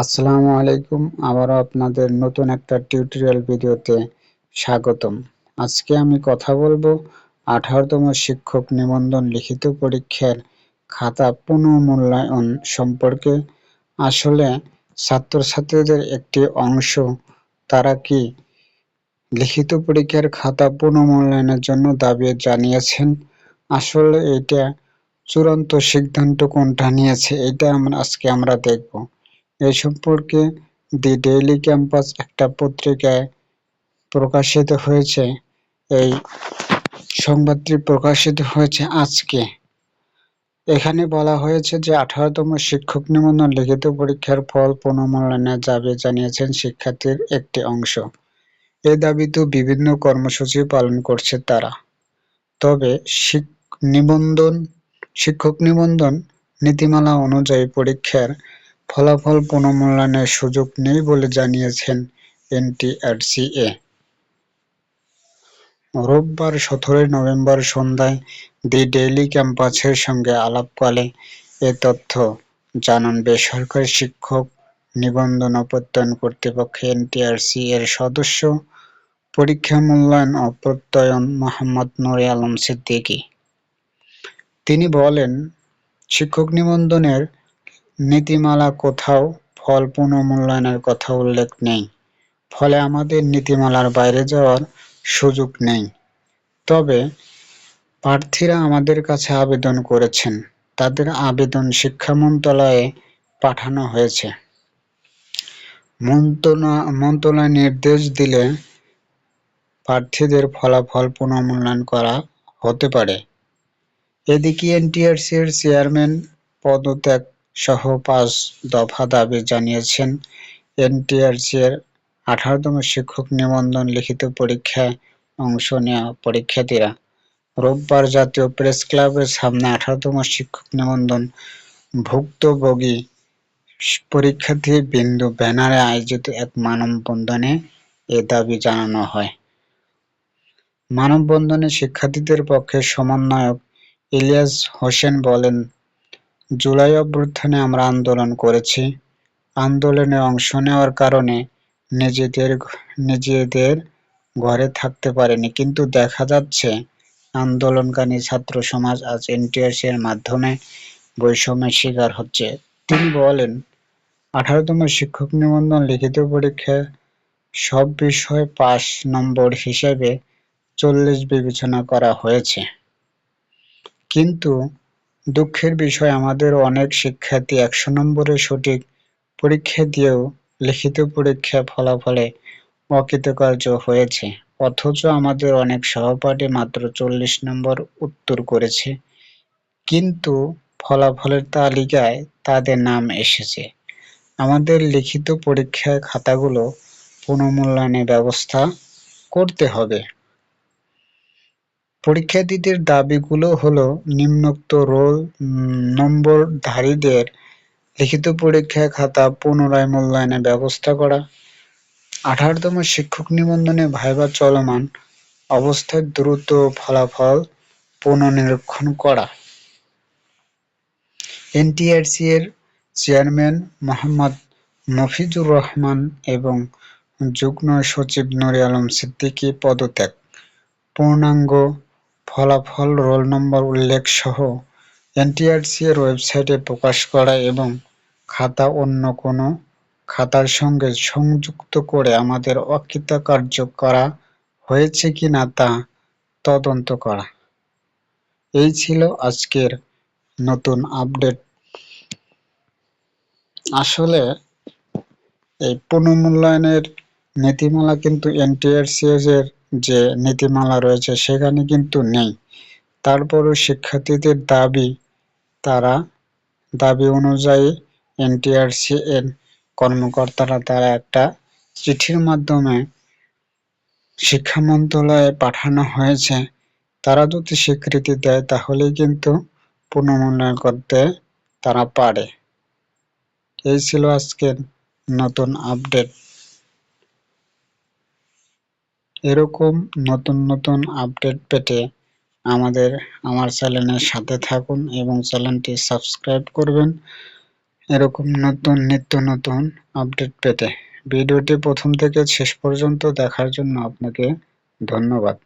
আসসালামু আলাইকুম। আবারও আপনাদের নতুন একটা টিউটোরিয়াল ভিডিওতে স্বাগতম। আজকে আমি কথা বলব আঠারোতম শিক্ষক নিবন্ধন লিখিত পরীক্ষার খাতা পুনঃমূল্যায়ন সম্পর্কে। আসলে ছাত্রছাত্রীদের একটি অংশ তারা কি লিখিত পরীক্ষার খাতা পুনঃমূল্যায়নের জন্য দাবি জানিয়েছেন? আসলে এটা চূড়ান্ত সিদ্ধান্ত কোনটা নিয়েছে, এটা আমরা আজকে আমরা দেখব। এ সম্পর্কে দি ডেইলি ক্যাম্পাস একটা পত্রিকায় প্রকাশিত হয়েছে। এই সংবাদটি প্রকাশিত হয়েছে আজকে। এখানে বলা হয়েছে যে আঠারোতম শিক্ষক নিবন্ধন লিখিত পরীক্ষার ফল পুনর্মূল্যায়নের দাবি জানিয়েছেন শিক্ষার্থীর একটি অংশ। এ দাবিতে বিভিন্ন কর্মসূচি পালন করছে তারা। তবে নিবন্ধন, শিক্ষক নিবন্ধন নীতিমালা অনুযায়ী পরীক্ষার ফলাফল পুনর্মূল্যায়নের সুযোগ নেই বলে জানিয়েছেন এনটিআরসিএ। রোববার সতেরোই নভেম্বর সন্ধ্যায় দি ডেইলি ক্যাম্পাসের সঙ্গে আলাপকালে এ তথ্য জানান বেসরকারি শিক্ষক নিবন্ধন ও প্রত্যয়ন কর্তৃপক্ষ এনটিআরসি এর সদস্য পরীক্ষা মূল্যায়ন ও প্রত্যয়ন মোহাম্মদ নুরে আলম সিদ্দিকী। তিনি বলেন, শিক্ষক নিবন্ধনের নীতিমালা কোথাও ফল পুনঃমূল্যায়নের কথা উল্লেখ নেই। ফলে আমাদের নীতিমালার বাইরে যাওয়ার সুযোগ নেই। তবে প্রার্থীরা আমাদের কাছে আবেদন করেছেন। তাদের আবেদন শিক্ষা মন্ত্রণালয়ে পাঠানো হয়েছে। মন্ত্রণালয় নির্দেশ দিলে প্রার্থীদের ফলাফল পুনর্মূল্যায়ন করা হতে পারে। এদিকে এনটিআরসির চেয়ারম্যান পদত্যাগ সহ পাঁচ দফা দাবি জানিয়েছেন এনটিআরসির আঠারোতম শিক্ষক নিবন্ধন লিখিত পরীক্ষায় অংশ নেওয়া পরীক্ষার্থীরা। রোববার জাতীয় প্রেস ক্লাবের সামনে আঠারোতম শিক্ষক নিবন্ধন ভুক্তভোগী পরীক্ষার্থী বিন্দু ব্যানারে আয়োজিত এক মানববন্ধনে এ দাবি জানানো হয়। মানববন্ধনে শিক্ষার্থীদের পক্ষে সমন্বয়ক ইলিয়াস হোসেন বলেন জুলাই অভ্যুত্থানে আমরা আন্দোলন করেছি। আন্দোলনে অংশ নেওয়ার কারণে নিজেদের নিজেদের ঘরে থাকতে পারেনি। কিন্তু দেখা যাচ্ছে, আন্দোলনকারী ছাত্র সমাজ আজ এনটিআরসি এর মাধ্যমে বৈষম্যের শিকার হচ্ছে। তিনি বলেন, আঠারোতম শিক্ষক নিবন্ধন লিখিত পরীক্ষা সব বিষয়ে পাস নম্বর হিসেবে চল্লিশ বিবেচনা করা হয়েছে। কিন্তু দুঃখের বিষয়, আমাদের অনেক শিক্ষার্থী একশো নম্বরে সঠিক পরীক্ষা দিয়েও লিখিত পরীক্ষা ফলাফলে অকৃতকার্য হয়েছে। অথচ আমাদের অনেক সহপাঠী মাত্র চল্লিশ নম্বর উত্তর করেছে। কিন্তু ফলাফলের তালিকায় তাদের নাম এসেছে। আমাদের লিখিত পরীক্ষায় খাতাগুলো পুনঃমূল্যায়নের ব্যবস্থা করতে হবে। পরীক্ষার্থীদের দাবিগুলো হলো নিম্নোক্ত রোল নম্বরধারীদের লিখিত পরীক্ষায় খাতা পুনরায় মূল্যায়নের ব্যবস্থা করা, আঠারোতম শিক্ষক নিবন্ধনে ভাইবা চলমান অবস্থায় দ্রুত ফলাফল পুনর্নিরীক্ষণ করা। এনটিআরসি এর চেয়ারম্যান মোহাম্মদ মফিজুর রহমান এবং যুগ্ম সচিব নুরে আলম সিদ্দিকী পদত্যাগ। পূর্ণাঙ্গ ফলাফল, রোল নম্বর উল্লেখ সহ এনটিআরসি এর ওয়েবসাইটে প্রকাশ করা এবং খাতা অন্য কোনো খাতার সঙ্গে সংযুক্ত করে আমাদের অকৃতকার্য করা হয়েছে কিনা তা তদন্ত করা। এই ছিল আজকের নতুন আপডেট। আসলে এই পুনর্মূল্যায়নের নীতিমালা কিন্তু এনটিআরসিএস এর যে নীতিমালা রয়েছে সেখানে কিন্তু নেই। তারপরও শিক্ষার্থীদের দাবি, তারা দাবি অনুযায়ী এনটিআরসি এর কর্মকর্তারা, তারা একটা চিঠির মাধ্যমে শিক্ষা মন্ত্রণালয়ে পাঠানো হয়েছে। তারা যদি স্বীকৃতি দেয়, তাহলেই কিন্তু পুনর্মূল্যায়ন করতে তারা পারে। এই ছিল আজকের নতুন আপডেট। এরকম নতুন নতুন আপডেট পেতে আমাদের, আমার চ্যানেলের সাথে থাকুন এবং চ্যানেলটি সাবস্ক্রাইব করবেন। এরকম নতুন, নিত্য নতুন আপডেট পেতে। ভিডিওটি প্রথম থেকে শেষ পর্যন্ত দেখার জন্য আপনাকে ধন্যবাদ।